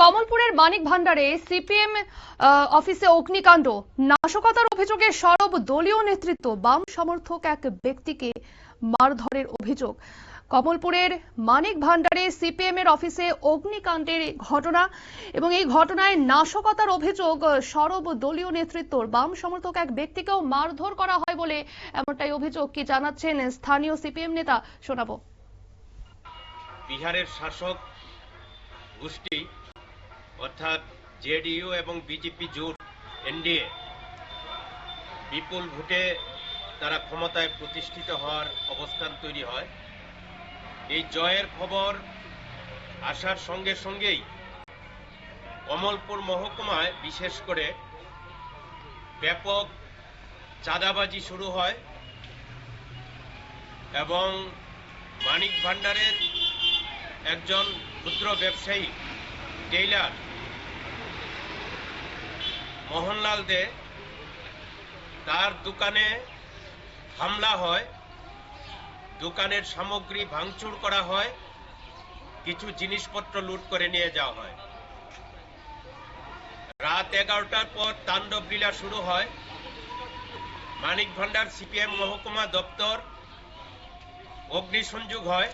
কমলপুরের মানিক ভান্ডারে CPM অফিসে অগ্নিকাণ্ড। নাশকতার অভিযোগে সরব দলীয় নেতৃত্ব, বাম সমর্থক এক ব্যক্তিকে মারধরের অভিযোগ। কমলপুরের মানিক ভান্ডারে সিপিএম এর অফিসে অগ্নিকাণ্ডের ঘটনা এবং এই ঘটনায় নাশকতার অভিযোগ, সরব দলীয় নেতৃত্বর, বাম সমর্থক এক ব্যক্তিকেও মারধর করা হয় বলে এমনটাই অভিযোগ। কি জানাচ্ছেন স্থানীয় সিপিএম নেতা? শোনাবো। বিহারের শাসক গোষ্ঠী অর্থাৎ জেডিইউ এবং বিজেপি জোট, এনডিএ, বিপুল ভোটে তারা ক্ষমতায় প্রতিষ্ঠিত হওয়ার অবস্থান তৈরি হয়। এই জয়ের খবর আসার সঙ্গে সঙ্গেই কমলপুর মহকুমায় বিশেষ করে ব্যাপক চাঁদাবাজি শুরু হয় এবং মানিক ভান্ডারের একজন ক্ষুদ্র ব্যবসায়ী, টেইলার মোহনলাল দে তার দোকানে হামলা হয়। দোকানের সামগ্রী ভাঙচুর করা হয়। কিছু জিনিসপত্র লুট করে নিয়ে যাওয়া হয়। রাত এগারোটার পর তাণ্ডব লীলা শুরু হয়। মানিক ভান্ডার, সিপিএম মহকুমা দপ্তর অগ্নিসংযোগ হয়।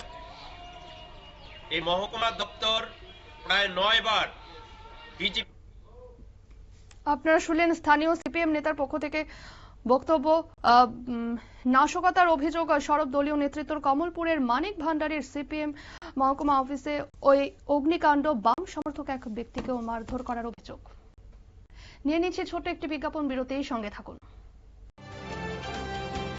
এই মহকুমা দপ্তর প্রায় নয় বার বিজেপি আপনারা শুনলেন স্থানীয় সিপিএম নেতার পক্ষ থেকে বক্তব্য নাশকতার অভিযোগ, সরব দলীয় নেতৃত্বর কমলপুরের মানিক ভান্ডারের সিপিএম মহকুমা অফিসে ওই অগ্নিকাণ্ড বাম সমর্থক এক ব্যক্তিকেও মারধর করার অভিযোগ। নিয়ে নিচ্ছে ছোট একটি বিজ্ঞাপন, বিরতির সঙ্গে থাকুন।